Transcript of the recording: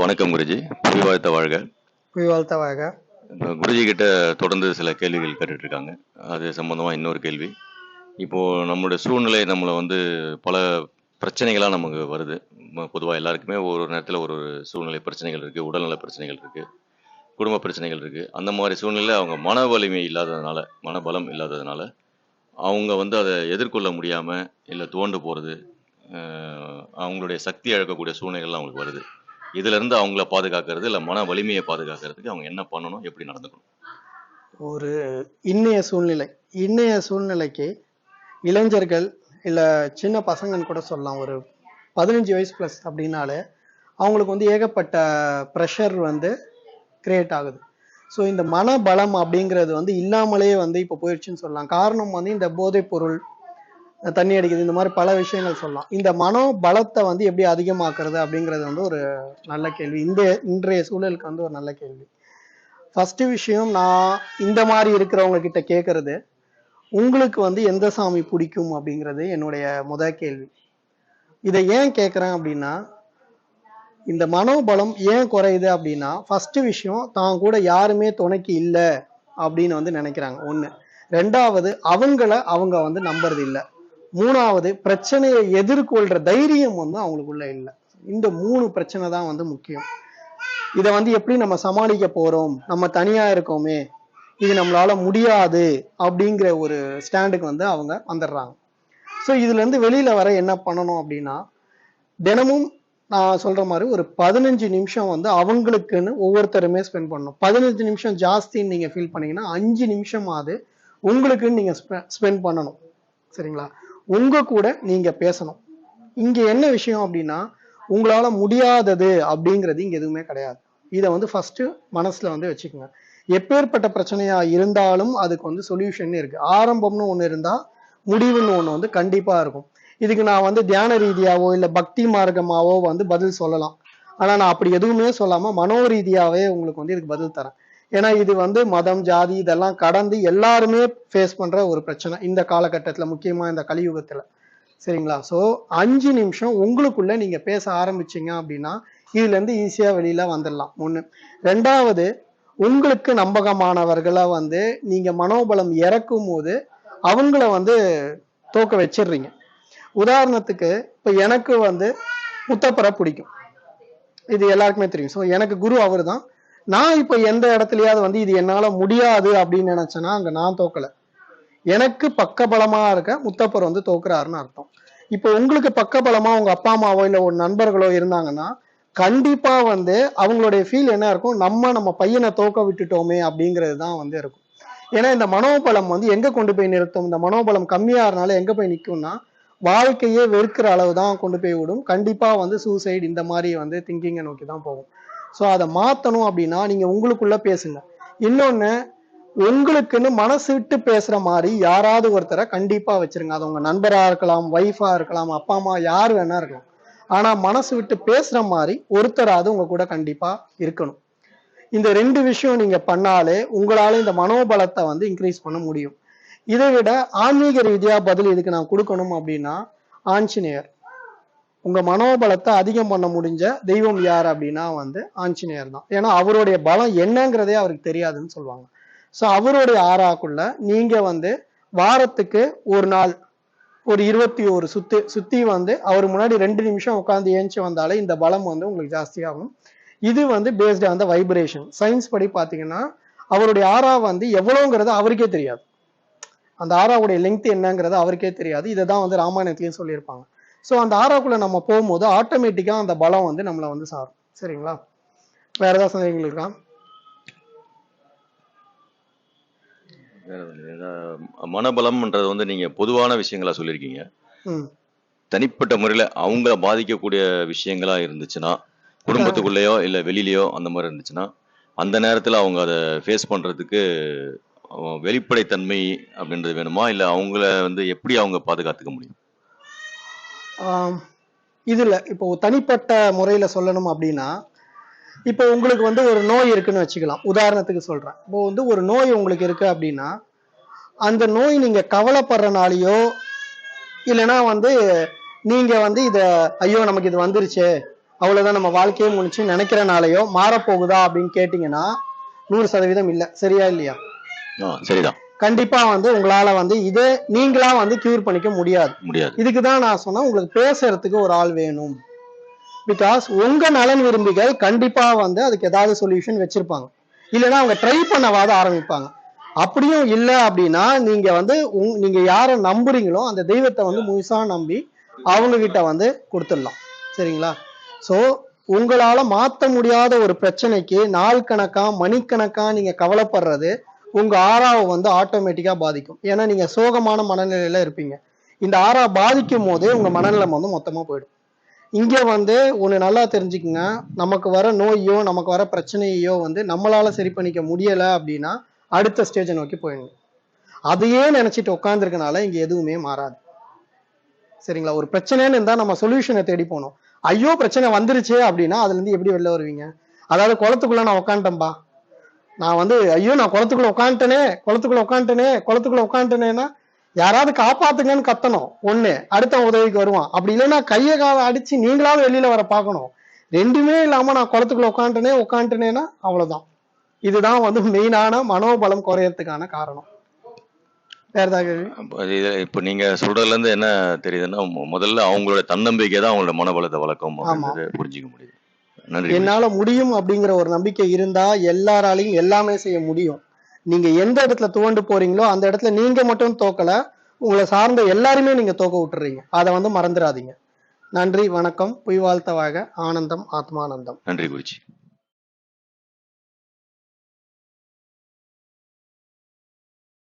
வணக்கம் குருஜி. புவி வாழ்த்த வாழ்க. வாழ்த்தவாக இப்போ குருஜி கிட்ட தொடர்ந்து சில கேள்விகள் கேட்டுட்டு இருக்காங்க அது சம்பந்தமா இன்னொரு கேள்வி. இப்போ நம்மளுடைய சூழ்நிலை நம்மளை வந்து பல பிரச்சனைகளாக நமக்கு வருது. பொதுவாக எல்லாருக்குமே ஒரு நேரத்தில் ஒரு ஒரு சூழ்நிலை பிரச்சனைகள் இருக்குது உடல்நல பிரச்சனைகள் இருக்குது குடும்ப பிரச்சனைகள் இருக்குது அந்த மாதிரி சூழ்நிலை அவங்க மன வலிமை இல்லாததுனால மனபலம் இல்லாததுனால அவங்க வந்து அதை எதிர்கொள்ள முடியாமல் இல்லை துவண்டு போகிறது அவங்களுடைய சக்தி இழக்கக்கூடிய சூழ்நிலைகள் அவங்களுக்கு வருது. இதுல இருந்து அவங்கள பாதுகாக்கிறது இல்லை மன வலிமையை பாதுகாக்கிறதுக்கு அவங்க என்ன பண்ணணும் எப்படி நடந்துக்கணும்? ஒரு இன்னைய சூழ்நிலை இன்னைய சூழ்நிலைக்கு இளைஞர்கள் இல்லை சின்ன பசங்கன்னு கூட சொல்லலாம். ஒரு பதினஞ்சு வயசு ப்ளஸ் அப்படின்னாலே அவங்களுக்கு வந்து ஏகப்பட்ட ப்ரெஷர் வந்து கிரியேட் ஆகுது. ஸோ இந்த மனபலம் அப்படிங்கிறது வந்து இல்லாமலே வந்து இப்போ போயிடுச்சுன்னு சொல்லலாம். காரணம் வந்து இந்த போதைப் பொருள் தண்ணி அடிக்குது. இந்த மாதிரி பல விஷயங்கள் சொல்லலாம். இந்த மனோபலத்தை வந்து எப்படி அதிகமாக்குறது அப்படிங்கிறது வந்து ஒரு நல்ல கேள்வி. இந்த இன்றைய சூழலுக்கு வந்து ஒரு நல்ல கேள்வி. ஃபர்ஸ்ட் விஷயம் நான் இந்த மாதிரி இருக்கிறவங்க கிட்ட கேட்கறது உங்களுக்கு வந்து எந்த சாமி பிடிக்கும் அப்படிங்கிறது என்னுடைய முத கேள்வி. இதை ஏன் கேட்குறேன் அப்படின்னா இந்த மனோபலம் ஏன் குறையுது அப்படின்னா ஃபர்ஸ்ட் விஷயம் தான் கூட யாருமே துணைக்கு இல்லை அப்படின்னு வந்து நினைக்கிறாங்க. ஒன்று ரெண்டாவது அவங்கள அவங்க வந்து நம்புறது இல்லை. மூணாவது பிரச்சனையை எதிர்கொள்ற தைரியம் வந்து அவங்களுக்குள்ள இல்லை. இந்த மூணு பிரச்சனை தான் வந்து முக்கியம். இதை வந்து எப்படி நம்ம சமாளிக்க போறோம்? நம்ம தனியா இருக்கோமே. இது நம்மளால முடியாது அப்படிங்கிற ஒரு ஸ்டாண்டுக்கு வந்து அவங்க வந்துடுறாங்க. ஸோ இதுல இருந்து வெளியில வர என்ன பண்ணணும் அப்படின்னா தினமும் நான் சொல்ற மாதிரி ஒரு பதினஞ்சு நிமிஷம் வந்து அவங்களுக்குன்னு ஒவ்வொருத்தருமே ஸ்பெண்ட் பண்ணணும். பதினஞ்சு நிமிஷம் ஜாஸ்தின்னு நீங்க ஃபீல் பண்ணீங்கன்னா அஞ்சு நிமிஷமாவது உங்களுக்குன்னு நீங்க ஸ்பெண்ட் பண்ணணும். சரிங்களா? உங்க கூட நீங்க பேசணும். இங்க என்ன விஷயம் அப்படின்னா உங்களால முடியாதது அப்படிங்கிறது இங்க எதுவுமே கிடையாது. இதை வந்து ஃபர்ஸ்ட் மனசுல வந்து வச்சுக்கோங்க. எப்பேற்பட்ட பிரச்சனையா இருந்தாலும் அதுக்கு வந்து சொல்யூஷன் இருக்கு. ஆரம்பம்னு ஒண்ணு இருந்தா முடிவுன்னு ஒண்ணு வந்து கண்டிப்பா இருக்கும். இதுக்கு நான் வந்து தியான ரீதியாவோ இல்ல பக்தி மார்க்கமாவோ வந்து பதில் சொல்லலாம். ஆனா நான் அப்படி எதுவுமே சொல்லாம மனோ ரீதியாவே உங்களுக்கு வந்து இதுக்கு பதில் தரேன். ஏன்னா இது வந்து மதம் ஜாதி இதெல்லாம் கடந்து எல்லாருமே ஃபேஸ் பண்ற ஒரு பிரச்சனை இந்த காலகட்டத்துல முக்கியமா இந்த கலியுகத்துல. சரிங்களா? ஸோ அஞ்சு நிமிஷம் உங்களுக்குள்ள நீங்க பேச ஆரம்பிச்சீங்க அப்படின்னா இதுல இருந்து ஈஸியா வெளியில வந்துடலாம். ஒண்ணு. ரெண்டாவது உங்களுக்கு நம்பகமானவர்களை வந்து நீங்க மனோபலம் இறக்கும் போது அவங்கள வந்து தோக்க வச்சிடுறீங்க. உதாரணத்துக்கு இப்ப எனக்கு வந்து முத்தப்பரை பிடிக்கும். இது எல்லாருக்குமே தெரியும். ஸோ எனக்கு குரு அவர் தான் நான் இப்போ எந்த இடத்துலயாவது வந்து இது என்னால முடியாது அப்படின்னு நினைச்சேன்னா அங்க நான் தோக்கல. எனக்கு பக்கபலமா இருக்க முத்தப்பர் வந்து தோக்குறாருன்னு அர்த்தம். இப்போ உங்களுக்கு பக்கபலமா உங்க அப்பா அம்மாவோ இல்ல ஒரு நண்பர்களோ இருந்தாங்கன்னா கண்டிப்பா வந்து அவங்களுடைய ஃபீல் என்ன இருக்கும்? நம்ம நம்ம பையனை தோக்க விட்டுட்டோமே அப்படிங்கிறது தான் வந்து இருக்கும். ஏன்னா இந்த மனோபலம் வந்து எங்க கொண்டு போய் நிறுத்தும்? இந்த மனோபலம் கம்மியாகிறனால எங்க போய் நிற்கும்னா வாழ்க்கையே வெறுக்கிற அளவு தான் கொண்டு போய் விடும். கண்டிப்பா வந்து சூசைட் இந்த மாதிரி வந்து திங்கிங்கை நோக்கி தான் போகும். ஸோ அதை மாற்றணும் அப்படின்னா நீங்கள் உங்களுக்குள்ள பேசுங்க. இன்னொன்று உங்களுக்குன்னு மனசு விட்டு பேசுகிற மாதிரி யாராவது ஒருத்தரை கண்டிப்பாக வச்சிருங்க. அது உங்கள் நண்பராக இருக்கலாம் ஒய்ஃபாக இருக்கலாம் அப்பா அம்மா யார் வேணா இருக்கலாம். ஆனால் மனசு விட்டு பேசுற மாதிரி ஒருத்தராவது உங்க கூட கண்டிப்பாக இருக்கணும். இந்த ரெண்டு விஷயம் நீங்கள் பண்ணாலே உங்களால் இந்த மனோபலத்தை வந்து இன்க்ரீஸ் பண்ண முடியும். இதை விட ஆன்மீக ரீதியாக பதில் இதுக்கு நான் கொடுக்கணும் அப்படின்னா ஆஞ்சநேயர். உங்க மனோபலத்தை அதிகம் பண்ண முடிஞ்ச தெய்வம் யார் அப்படின்னா வந்து ஆஞ்சநேயர் தான். ஏன்னா அவருடைய பலம் என்னங்கிறதே அவருக்கு தெரியாதுன்னு சொல்லுவாங்க. ஸோ அவருடைய ஆறாக்குள்ள நீங்க வந்து வாரத்துக்கு ஒரு நாள் ஒரு இருபத்தி ஒரு சுத்து சுத்தி வந்து அவர் முன்னாடி ரெண்டு நிமிஷம் உட்காந்து ஏஞ்சி வந்தாலே இந்த பலம் வந்து உங்களுக்கு ஜாஸ்தியாகும். இது வந்து பேஸ்டு அந்த வைப்ரேஷன் சயின்ஸ் படி பார்த்தீங்கன்னா அவருடைய ஆறா வந்து எவ்வளோங்கிறது அவருக்கே தெரியாது. அந்த ஆறாவுடைய லெங்க் என்னங்கிறது அவருக்கே தெரியாது. இதை தான் வந்து ராமாயணத்துலேயும் சொல்லியிருப்பாங்க. ஸோ அந்த ஆறாக்குள்ள நம்ம போகும்போது ஆட்டோமேட்டிக்காக அந்த பலம் வந்து நம்மளை வந்து சாரும். சரிங்களா? வேற ஏதாவது சந்தேகங்கள் இருக்கா? மனபலம்ன்றது வந்து நீங்க பொதுவான விஷயங்களா சொல்லியிருக்கீங்க. தனிப்பட்ட முறையில அவங்கள பாதிக்கக்கூடிய விஷயங்களா இருந்துச்சுன்னா குடும்பத்துக்குள்ளேயோ இல்ல வெளியிலயோ அந்த மாதிரி இருந்துச்சுன்னா அந்த நேரத்துல அவங்க அதை ஃபேஸ் பண்றதுக்கு வெளிப்படைத்தன்மை அப்படின்றது வேணுமா? இல்ல அவங்கள வந்து எப்படி அவங்க பாதுகாத்துக்க முடியும்? இதில் இப்போ தனிப்பட்ட முறையில் சொல்லணும் அப்படின்னா இப்போ உங்களுக்கு வந்து ஒரு நோய் இருக்குன்னு வச்சுக்கலாம். உதாரணத்துக்கு சொல்கிறேன் இப்போ வந்து ஒரு நோய் உங்களுக்கு இருக்கு அப்படின்னா அந்த நோய் நீங்கள் கவலைப்படுறனாலையோ இல்லைன்னா வந்து நீங்கள் வந்து இதை ஐயோ நமக்கு இது வந்துருச்சே அவ்வளோதான் நம்ம வாழ்க்கையே முடிச்சு நினைக்கிறனாலையோ மாறப்போகுதா அப்படின்னு கேட்டிங்கன்னா நூறு சதவீதம் இல்லை. சரியா இல்லையா? சரிதான். கண்டிப்பா வந்து உங்களால வந்து இதை நீங்களா வந்து கியூர் பண்ணிக்க முடியாது. முடியாது. இதுக்கு தான் நான் சொன்னேன் உங்களுக்கு பேசுறதுக்கு ஒரு ஆள் வேணும். பிகாஸ் உங்க நலன் விரும்பிகள் கண்டிப்பா வந்து அதுக்கு ஏதாவது சொல்யூஷன் வச்சிருப்பாங்க. இல்லைன்னா அவங்க ட்ரை பண்ணவாத ஆரம்பிப்பாங்க. அப்படியும் இல்லை அப்படின்னா நீங்க வந்து உங்- நீங்க யாரை நம்புறீங்களோ அந்த தெய்வத்தை வந்து முழுசா நம்பி அவங்க கிட்ட வந்து கொடுத்துடலாம். சரிங்களா? ஸோ உங்களால மாத்த முடியாத ஒரு பிரச்சனைக்கு நாள் கணக்கா மணிக்கணக்கா நீங்க கவலைப்படுறது உங்க ஆறாவை வந்து ஆட்டோமேட்டிக்கா பாதிக்கும். ஏன்னா நீங்க சோகமான மனநிலையில இருப்பீங்க. இந்த ஆறா பாதிக்கும் போது உங்க மனநிலைமை வந்து மொத்தமா போயிடும். இங்க வந்து ஒண்ணு நல்லா தெரிஞ்சுக்குங்க. நமக்கு வர நோயோ நமக்கு வர பிரச்சனையோ வந்து நம்மளால சரி பண்ணிக்க முடியல அப்படின்னா அடுத்த ஸ்டேஜை நோக்கி போயிடணும் அதையே நினைச்சிட்டு உட்காந்துருக்கனால இங்க எதுவுமே மாறாது. சரிங்களா? ஒரு பிரச்சனைன்னு இருந்தா நம்ம சொல்யூஷனை தேடி போகணும். ஐயோ பிரச்சனை வந்துருச்சு அப்படின்னா அதுல இருந்து எப்படி வெளில வருவீங்க? அதாவது குளத்துக்குள்ள நான் உட்காந்துட்டேன்பா நான் வந்து ஐயோ நான் குளத்துக்குள்ள உட்காந்துட்டேனே குளத்துக்குள்ள உட்காந்துட்டேனே குளத்துக்குள்ள உட்காந்துட்டேனேன்னா யாராவது காப்பாத்துங்கன்னு கத்தணும். ஒண்ணு அடுத்த உதவிக்கு வருவான். அப்படி இல்லைன்னா கையை காலை அடிச்சு நீங்களாவது வெளியில வர பார்க்கணும். ரெண்டுமே இல்லாம நான் குளத்துக்குள்ள உட்காந்துட்டேனே உட்காந்துட்டேனேன்னா அவ்வளவுதான். இதுதான் வந்து மெயினான மனோபலம் குறையறதுக்கான காரணம். இப்போ நீங்க சொல்றதுல இருந்து என்ன தெரியுதுன்னா முதல்ல அவங்களோட தன்னம்பிக்கை தான் அவங்களோட மனபலத்தை வளர்க்கும் புரிஞ்சுக்க முடியுது. என்னால முடியும் அப்படிங்கிற ஒரு நம்பிக்கை இருந்தா எல்லாராலையும் எல்லாமே செய்ய முடியும். நீங்க எந்த இடத்துல துவண்டு போறீங்களோ அந்த இடத்துல நீங்க மட்டும் தோக்கல உங்களை சார்ந்த எல்லாருமே நீங்க தோக்க விட்டுறீங்க. அதை வந்து மறந்துடாதீங்க. நன்றி வணக்கம் பொய் வாழ்த்த வாழ ஆனந்தம் ஆத்மானந்தம். நன்றி குருஜி.